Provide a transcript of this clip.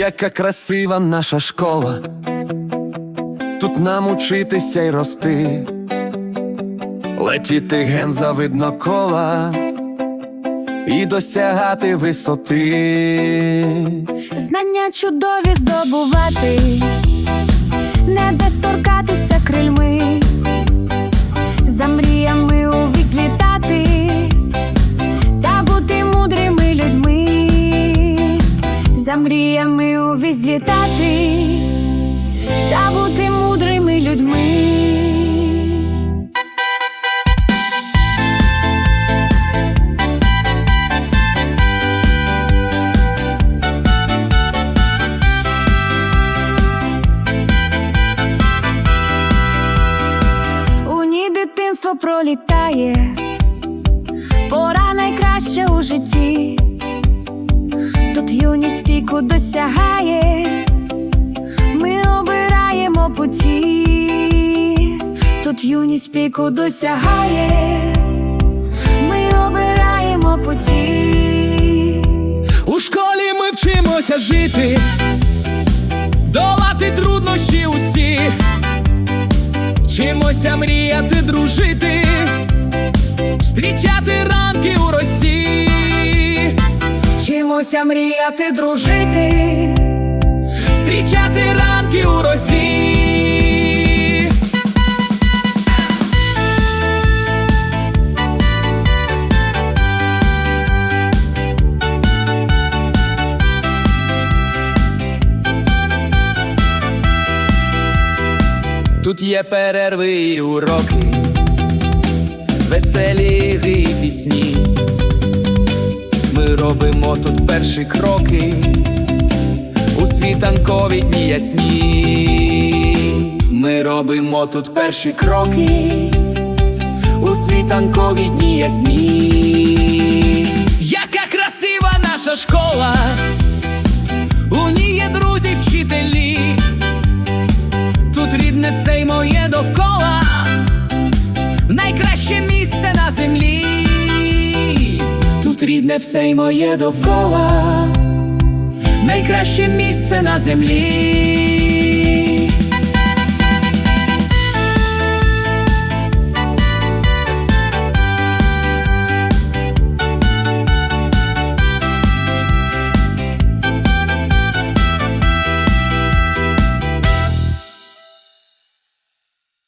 Яка красива наша школа, тут нам учитися й рости, летіти ген завидно кола і досягати висоти. Знання чудові здобувати, небес торкатися крильми, за мріями увесь літати та бути мудрими людьми, за мріями увесь літати та бути мудрими людьми. У ній дитинство пролітає, пора найкраща у житті, піку досягає, ми обираємо путі, тут юність піку досягає, ми обираємо путі. У школі ми вчимося жити, долати труднощі усі, вчимося мріяти, дружити, зустрічати ранки у росі. Вчимося мріяти, дружити. Зустрічати ранки у росі. Тут є перерви і уроки, веселі робимо тут перші кроки у світанкові дні ясні. Ми робимо тут перші кроки у світанкові дні ясні. Тут рідне все й моє довкола найкраще місце на землі.